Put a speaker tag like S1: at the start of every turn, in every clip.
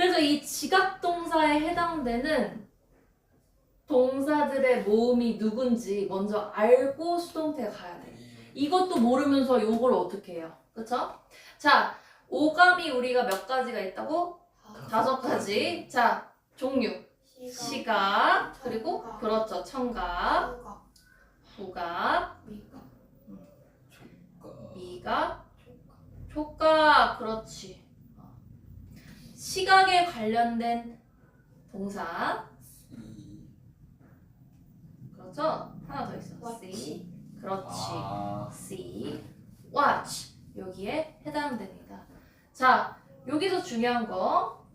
S1: 그래서 이 지각 동사에 해당되는 동사들의 모음이 누군지 먼저 알고 수동태 가야 돼. 이것도 모르면서 요걸 어떻게 해요? 그쵸? 자, 오감이 우리가 몇 가지가 있다고? 다섯 가지. 자, 종류. 시각, 그리고 그렇죠. 청각,
S2: 가
S1: 후각,
S2: 미가
S3: 조가.
S1: 미각, 촉각. 그렇지. 어. 시각에 관련된 동사.
S3: 이.
S1: 그렇죠? 하나 더 있어.
S2: Watch.
S1: see. 그렇지.
S3: 아.
S1: see, watch 여기에 해당됩니다. 자, 여기서 중요한 거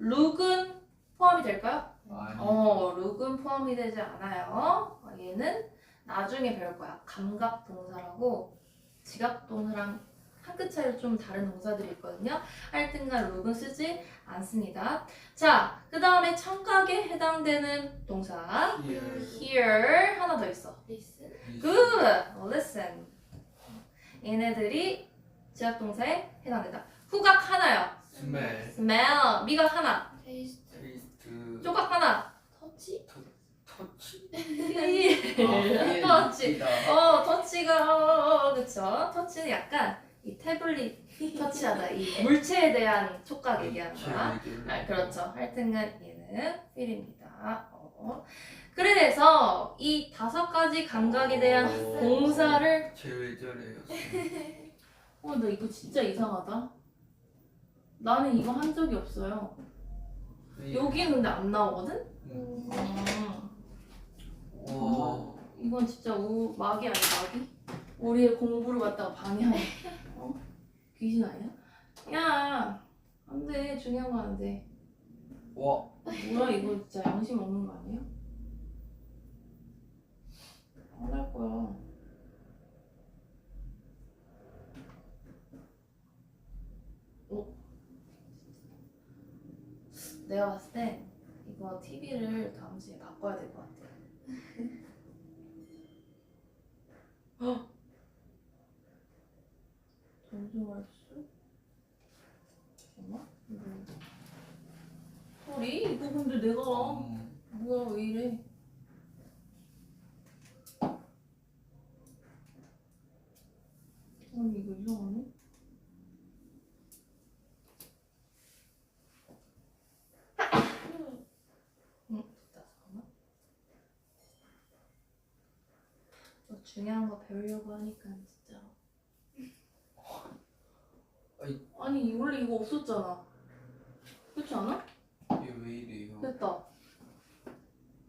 S1: look은 포함이 될까요?
S3: 아니.
S1: 어, look은 포함이 되지 않아요. 어, 얘는 나중에 배울 거야. 감각 동사라고 지각 동사랑 한 끗 차이로 좀 다른 동사들이 있거든요. 하여튼간 look은 쓰지 않습니다. 자, 그 다음에 청각에 해당되는 동사
S3: Here.
S1: hear 하나 더 있어.
S2: 리슨
S1: Good. Listen. 얘네들이 지각동사에 해당된다. 후각 하나요.
S3: 스멜.
S1: Smell. 미각 하나.
S2: 테이스트.
S1: 조각 하나.
S2: 터치
S3: 터치.
S1: 터치.
S3: 아,
S1: 어, 터치가 어, 어, 그쵸. 터치는 약간 이 태블릿 터치하다. 이 물체에 대한 촉각 얘기하는 거야. 아, 그렇죠. 하여튼간 얘는 필입니다. 어. 그래서 이 다섯 가지 감각에 대한
S3: 오.
S1: 동사를
S3: 쟤왜 저래요?
S1: 어, 나 이거 진짜 이상하다. 나는 이거 한 적이 없어요. 여기는 근데 안 나오거든?
S3: 음.
S1: 음,
S3: 와.
S1: 이건 진짜 우, 마귀 아니야, 마귀? 우리의 공부를 갖다가 방해하는, 어? 귀신 아니야? 야, 안 돼. 중요한 거 안 돼.
S3: 와.
S1: 뭐야, 이거 진짜 양심 없는 거 아니에요? 안할 거야. 어? 내가 봤을 때 이거 TV를 다음 주에 바꿔야 될 것 같아. 헉! 정중할 수? 잠깐만. 소리? 이거 근데 내가
S3: 음.
S1: 뭐야 왜 이래? 아니 이거 이상하네. 응 됐다 잠깐만. 너 중요한 거 배우려고 하니까 진짜.
S3: 아이.
S1: 아니 원래 이거 없었잖아. 그렇지 않아?
S3: 얘왜 이래요?
S1: 됐다.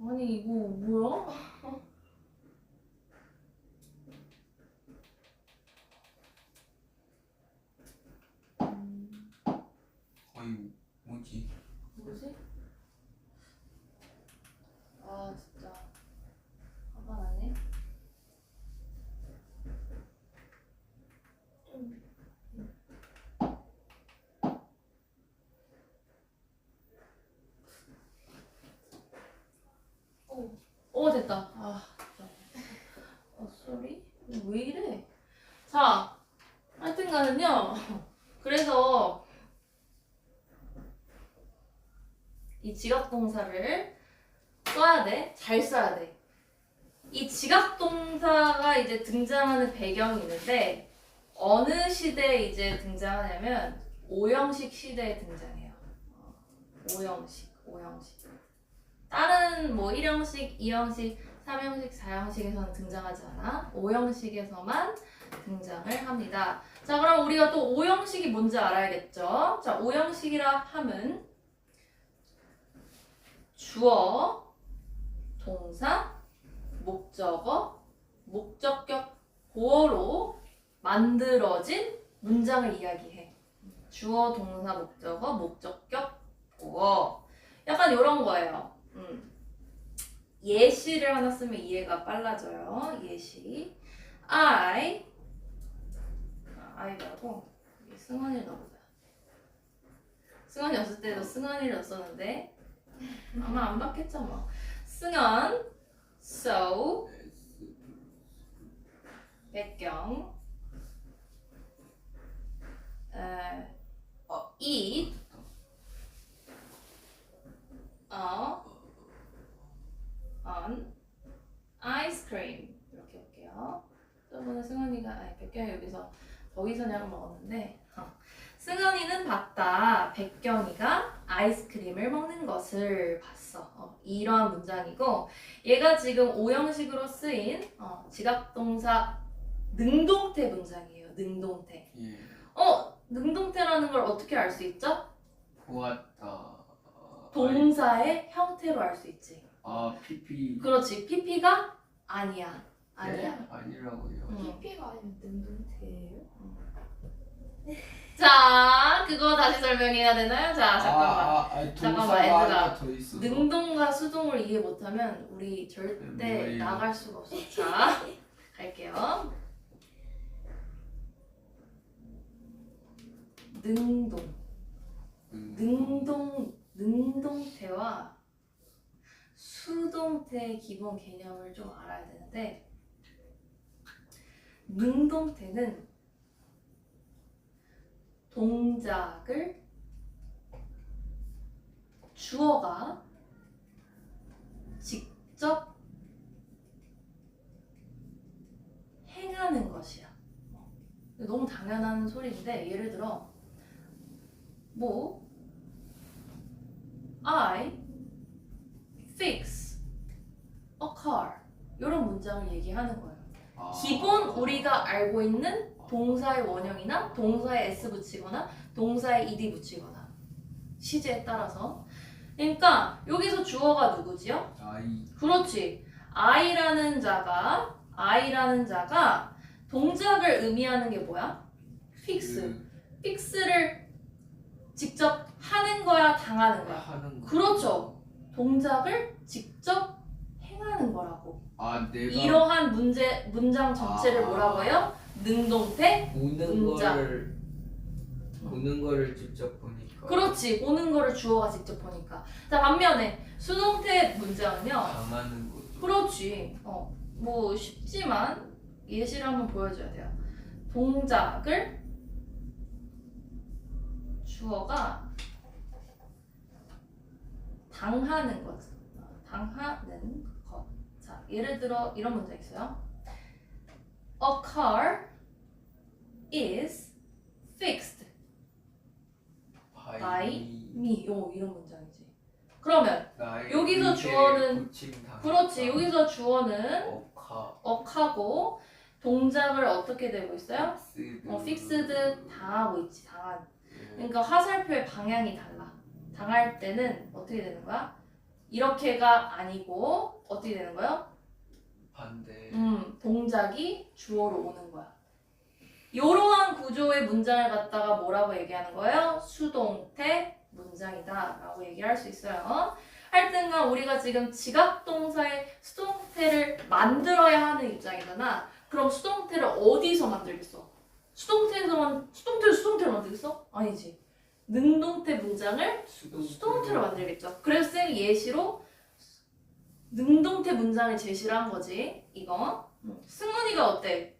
S1: 아니 이거 뭐야? 음,
S3: 어이 뭐지?
S1: 뭐지? 아 진짜 화가 나네. 오, 오 됐다. 아, 진짜. 어, 쏘리? 왜 이래? 자, 하여튼간은요. 그래서 이 지각 동사를 써야 돼. 잘 써야 돼. 이 지각 동사가 이제 등장하는 배경이 있는데 어느 시대에 이제 등장하냐면 오형식 시대에 등장해요. 어, 오형식, 오형식. 다른 뭐 1형식, 2형식, 3형식, 4형식에서는 등장하지 않아. 5형식에서만 등장을 합니다. 자, 그럼 우리가 또 5형식이 뭔지 알아야겠죠? 자, 5형식이라 함은 주어, 동사, 목적어, 목적격, 보어로 만들어진 문장을 이야기해. 주어, 동사, 목적어, 목적격, 보어. 약간 이런 거예요. 음. 예시를 하나 쓰면 이해가 빨라져요. 예시. I 아, I 말고 여기 승환이를 넣어보자. 승환이 없을 때도 승환이를 넣었었는데 아마 안 받겠죠 뭐. 승환 so 백경 에, 어, eat 여기서 거기서냐고 먹었는데 어. 승현이는 봤다. 백경이가 아이스크림을 먹는 것을 봤어. 어, 이러한 문장이고 얘가 지금 오형식으로 쓰인 어, 지각동사 능동태 문장이에요. 능동태.
S3: 예.
S1: 어, 능동태라는 걸 어떻게 알 수 있죠?
S3: 보았다.
S1: 동사의 형태로 알 수 있지.
S3: 아 PP.
S1: 그렇지. PP가 아니야. 아니야.
S3: 네? 아니라고요.
S1: 응.
S2: PP가 아니면 능동태예요?
S1: 자, 그거 다시 설명해야 되나요? 자, 잠깐만.
S3: 아, 아,
S1: 잠깐만,
S3: 동사가
S1: 얘들아.
S3: 하나 더 있어.
S1: 능동과 수동을 이해 못하면 우리 절대
S3: 뭐예요?
S1: 나갈 수가 없어. 자, 갈게요. 능동,
S3: 음.
S1: 능동, 능동태와 수동태의 기본 개념을 좀 알아야 되는데 능동태는 동작을 주어가 직접 행하는 것이야. 어. 너무 당연한 소리인데 예를 들어 뭐 I fix a car 이런 문장을 얘기하는 거예요.
S3: 아.
S1: 기본 우리가 알고 있는 동사의 원형이나 동사에 s 붙이거나 동사에 ed 붙이거나 시제에 따라서 그러니까 여기서 주어가 누구지요?
S3: 아이.
S1: 그렇지. I라는 자가 I라는 자가 동작을 의미하는 게 뭐야? fix.
S3: 그
S1: fix를 직접 하는 거야, 당하는 거야?
S3: 하는 거.
S1: 그렇죠. 동작을 직접 행하는 거라고.
S3: 아 내가
S1: 이러한 문제 문장 전체를
S3: 아.
S1: 뭐라고 해요? 능동태?
S3: 보는
S1: 문장.
S3: 거를 보는 거를 직접 보니까.
S1: 그렇지. 보는 거를 주어가 직접 보니까. 자, 반면에 수동태 문장은요.
S3: 당하는 것도.
S1: 그렇지. 어, 뭐 쉽지만 예시를 한번 보여줘야 돼요. 동작을 주어가 당하는 것. 어, 당하는 예를 들어 이런 문장 있어요. A car is fixed by me. 요 이런 문장이지. 그러면
S3: 나의
S1: 여기서
S3: 의지에
S1: 주어는-
S3: 고침당했다.
S1: 그렇지. 여기서 주어는
S3: 억하.
S1: 억하고 동작을 어떻게 되고 있어요?
S3: 픽스드.
S1: 어, fixed 당하고 있지. 당한.
S3: 예.
S1: 그러니까 화살표의 방향이 달라. 당할 때는 어떻게 되는 거야? 이렇게가 아니고 어떻게 되는 거야?
S3: 반대.
S1: 음, 동작이 주어로 오는 거야. 이러한 구조의 문장을 갖다가 뭐라고 얘기하는 거예요? 수동태 문장이다 라고 얘기할 수 있어요. 하여튼간 우리가 지금 지각동사의 수동태를 만들어야 하는 입장이잖아. 그럼 수동태를 어디서 만들겠어? 수동태에서만 수동태를 수동태로 만들겠어? 아니지. 능동태 문장을
S3: 수동.
S1: 수동태로 만들겠죠. 그래서 쌤이 예시로 능동태 문장을 제시를 한 거지. 이거. 음. 승훈이가 어때?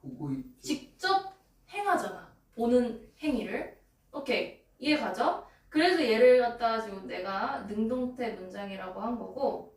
S3: 보고 있.
S1: 직접 행하잖아. 보는 행위를. 오케이. 이해 가죠? 그래서 얘를 갖다가 지금 내가 능동태 문장이라고 한 거고